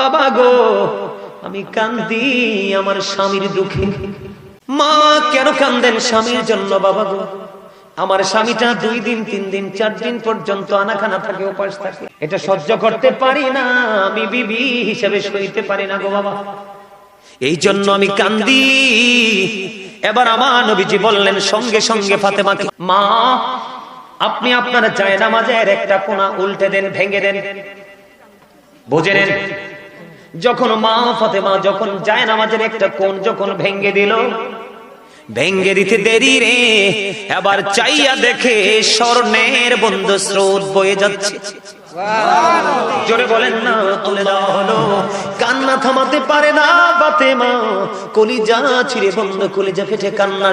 বাবা গো, আমি কান্দি আমার স্বামীর দুঃখে। মা, কেন কান্দেন স্বামীর জন্য বাবা গো? আমার স্বামীটা দুই দিন, তিন দিন, চার দিন পর্যন্ত আনাখানা থাকে, উপাস থাকে। এটা সহ্য করতে পারি না, আমি বিবি হিসেবে সইতে পারি না গো বাবা। এই জন্য আমি কান্দি। এবার আমার নবীজি বললেন, সঙ্গে সঙ্গে ফাতেমাকে, মা, আপনি আপনার যায় নামাজের একটা কোনা উল্টে দেন, ভেঙে দেন। বুঝে নেন যখন মা ফাতেমা যখন যায় নামাজের একটা কোন যখন ভেঙ্গে দিল ভেঙ্গে দিতে দেরি রে। এবার চাইয়া দেখে স্বর্ণের বন্ধ স্রোত বয়ে যাচ্ছে। জোরে বলেন না তুলে দেওয়া হলো। কান্না থামাতে পারে না। বাতেমা কলিজা ছিঁড়ে বন্ধ কলিজা ফেটে কান্না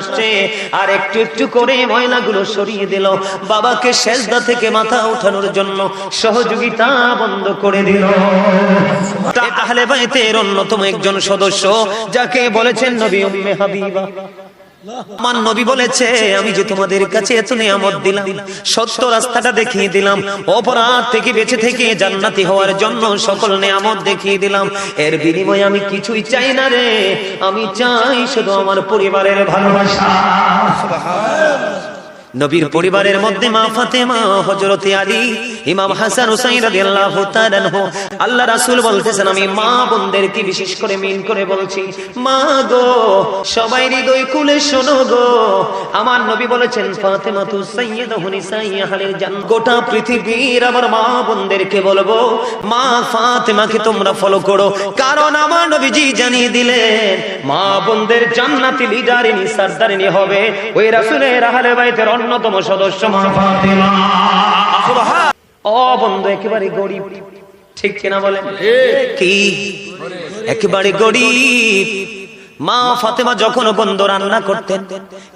আর একটু একটু করে ময়লাগুলো সরিয়ে দিল। বাবাকে সেজদা থেকে মাথা ওঠানোর জন্য সহযোগিতা বন্ধ করে দিল। তাহলে বাইতের অন্যতম একজন সদস্য যাকে বলেছেন নবী উম্মে হাবিবা। আমার নবী বলেছে, আমি যে তোমাদের কাছে এত নিয়ামত দিলাম, সত্য রাস্তাটা দেখিয়ে দিলাম, অপরাধ থেকে বেঁচে থেকে জান্নাতি হওয়ার জন্য সকল নিয়ামত দেখিয়ে দিলাম। এর বিনিময়ে আমি কিছুই চাই না রে, আমি চাই শুধু আমার পরিবারের ভালোবাসা। নবীর পরিবারের মধ্যে মা ফাতেমা, হযরতে আলী, ইমাম হাসান হুসাইন রাদিয়াল্লাহু তাআলা আনহু। আল্লাহ রাসূল বলতেছেন, আমি মা বোনদেরকে বিশেষ করে মিন করে বলছি, মা গো, সবাই হৃদয় কুলে শোনো গো। আমার নবী বলেছেন ফাতেমা তু সাইয়্যিদাহু নিসাই আহলিল জান্নাত গোটা পৃথিবীর আমার মা বোনদেরকে বলব, মা ফাতেমাকে তোমরা ফলো করো। কারণ আমার নবীজি জানিয়ে দিলেন, মা বোনদের জান্নাতি লিডারিনী সরদারিনী হবে। ওই রাসূলের আহলে বাইতের অন্যতম সদস্য ও বন্ধু একেবারে গরিব। ঠিক কিনা বলেন? কি? একেবারে গরিব। মা ফাতেমা যখন বন্ধ রান্না করতেন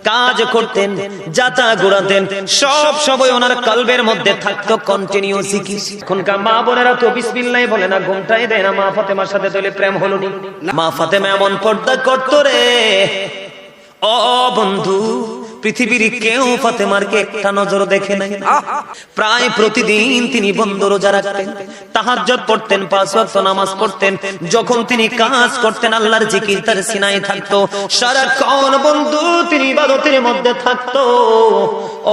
কাজ করতেন যাতা ঘোরাতেন সব সময় ওনার কলবের মধ্যে থাকতো কন্টিনিউ জিকির এখনকার মা বোনেরা তো বিসমিল্লাহ বলে না ঘুমটাই দেয় না। মা ফাতেমার সাথে তৈলে প্রেম হলো মা ফাতেমা এমন পর্দা করতো রে। ও বন্ধু পৃথিবীর কেউ ফাতেমারকে একটা নজর দেখে নাই। প্রায় প্রতিদিন তিনি বন্ধ রোজা রাখতেন, তাহাজ্জুদ পড়তেন, পাঁচ ওয়াক্ত নামাজ পড়তেন। যখন তিনি কাজ করতেন, আল্লাহর জিকির তার সিনায় থাকতো। সারাক্ষণ বন্ধু তিনি ইবাদতের মধ্যে থাকতো।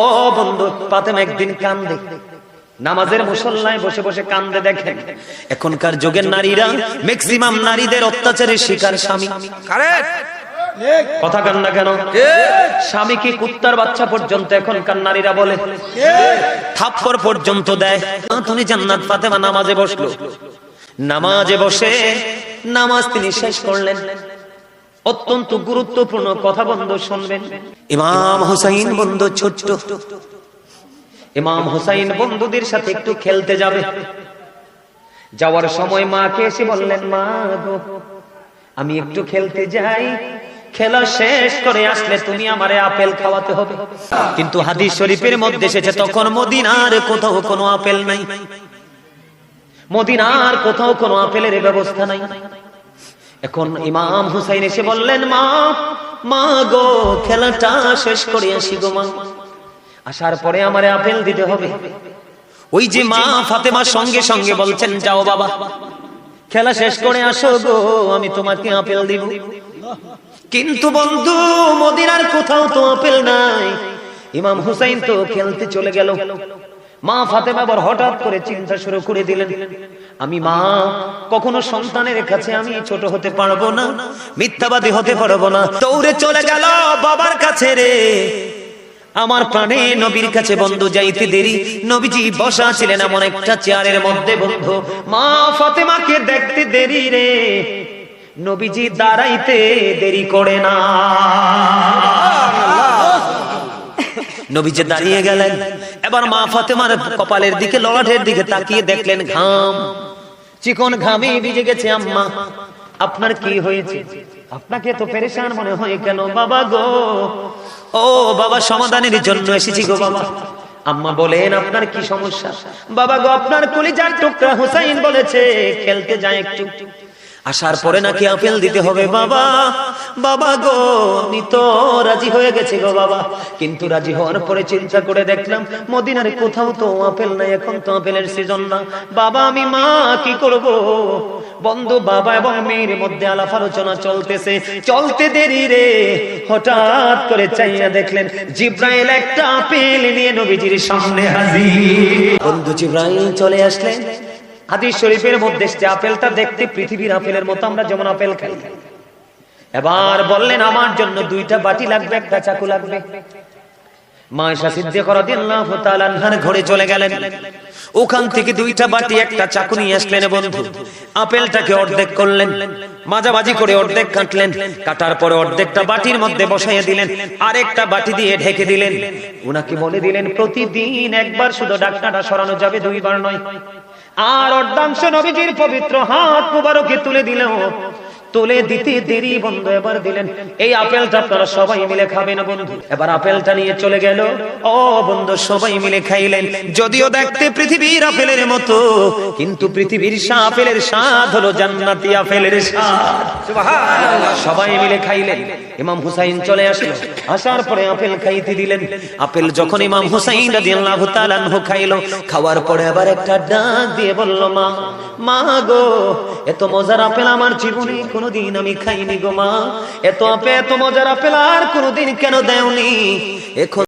ও বন্ধু, ফাতেমা একদিন কান্দে। নামাজের মুসল্লায় বসে বসে কান্দে দেখেন, এখনকার যুগের নারীরা ম্যাক্সিমাম নারীদের অত্যাচারের শিকার স্বামী। কথা কান না কেন? স্বামীকে কুত্তার বাচ্চা পর্যন্ত এখন নারীরা বলে? থাপ্পর পর্যন্ত দেয়। তুমি জান্নাত ফাতেমা নামাজে বসল। নামাজে বসে নামাজ তিনি শেষ করলেন। অত্যন্ত গুরুত্বপূর্ণ কথা বন্ধ শুনবেন। ইমাম হুসাইন বন্ধু ছোট্ট। ইমাম হুসাইন বন্ধুদের সাথে একটু খেলতে যাবে। যাওয়ার সময় মাকে এসে বললেন, মা আমি একটু খেলতে যাই। খেলা শেষ করে আসলে তুমি আমারে আপেল খাওয়াতে হবে। কিন্তু হাদিস শরীফের মধ্যে এসেছে, তখন মদিনার কোথাও কোনো আপেল নাই। মদিনার কোথাও কোনো আপেলের ব্যবস্থা নাই। এখন ইমাম হুসাইন এসে বললেন, মা মা গো, খেলাটা শেষ করে আসি গো মা। আসার পরে আমারে আপেল দিতে হবে। ওই যে মা ফাতেমার সঙ্গে সঙ্গে বলছেন, যাও বাবা, খেলা শেষ করে আসো গো, আমি তোমাকে আপেল দিব। কিন্তু বন্ধু, মদিনার কোথাও তো আপেল নাই। ইমাম হুসাইন তো খেলতে চলে গেল। মা ফাতেমা আবার হঠাৎ করে চিন্তা শুরু করে দিলেন। আমি মা, কখনো সন্তানের কাছে আমি ছোট হতে পারব না, মিথ্যাবাদী হতে পারব না। দৌড়ে চলে গেল বাবার কাছে রে। আমার প্রাণে নবীর কাছে বন্ধু যাইতে দেরি। নবীজি বসা ছিলেন এমন একটা চেয়ারের মধ্যে বন্ধু। মা ফাতেমাকে দেখতে দেরি রে। নবীজি দাঁড়াইতে দেরি করে না। নবীজি দাঁড়িয়ে গেলেন। এবার মা ফাতেমার কপালের দিকে দিকে তাকিয়ে দেখলেন ঘাম। চিকন ঘামে ভিজে গেছে আম্মা। আপনার কি হয়েছে? আপনাকে তো পেরেশান মনে হয় কেন বাবা গো? ও বাবা, সমাধানের জন্য এসেছি গো বাবা। আম্মা বলেন, আপনার কি সমস্যা? বাবা গো, আপনার কলিজার টুকরা হুসাইন বলেছে, খেলতে যায় একটু। আসার পরে নাকি আপেল দিতে হবে বাবা। বাবা। গো আমি তো রাজি হয়ে গেছি গো বাবা। কিন্তু রাজি হওয়ার পরে চিন্তা করে দেখলাম মদিনার কোথাও তো আপেল নাই এখন তো আপেলের সিজন না। বাবা আমি মা কি করব? বন্ধু বাবা এবং মেয়ের মধ্যে আলাপ আলোচনা চলতেছে। চলতে দেরি রে। হঠাৎ করে চাইয়া দেখলেন জিব্রাইল একটা আপেল নিয়ে নবীজির সামনে হাজির। বন্ধু জিব্রাইল চলে আসলেন। হাদিস শরীফের মধ্যে আপেলটা দেখতে পৃথিবীর আপেলের মতো, আমরা যেমন আপেল খাই। এবার বললেন, আমার জন্য দুইটা বাটি লাগবে, একটা চাকু লাগবে। করে অর্ধেক কাটলেন। কাটার পরে অর্ধেকটা বাটির মধ্যে বসাইয়া দিলেন, আরেকটা বাটি দিয়ে ঢেকে দিলেন। উনাকে বলে দিলেন, প্রতিদিন একবার শুধু ডাক্তারটা সরানো যাবে, দুইবার নয়। আর অর্ধাংশ নবীজির পবিত্র হাত মুবারকে তুলে দিলেন তুলে দিতে দেরি বন্ধু এবার দিলেন। এই আপেলটা আপনারা সবাই মিলে খাবেন বন্ধু। এবার আপেলটা নিয়ে চলে গেল। ও বন্ধু সবাই মিলে খাইলেন। যদিও দেখতে পৃথিবীর আপেলের মতো কিন্তু পৃথিবীর আপেলের স্বাদ হলো জান্নাতি আপেলের স্বাদ। সবাই মিলে খাইলেন। ইমাম হুসাইন চলে আসলো। আসার পরে আপেল খাইতে দিলেন। আপেল যখন ইমাম হুসাইন রাদিয়াল্লাহু তাআলা আনহু খাইলো খাওয়ার পরে আবার একটা ডাক দিয়ে বলল মা মা গো এত মজার আপেল আমার জীবনে কোনোদিন আমি খাইনি গোমা এত আপে এত মজার আপেল আর কোনোদিন কেন দেওনি? এখন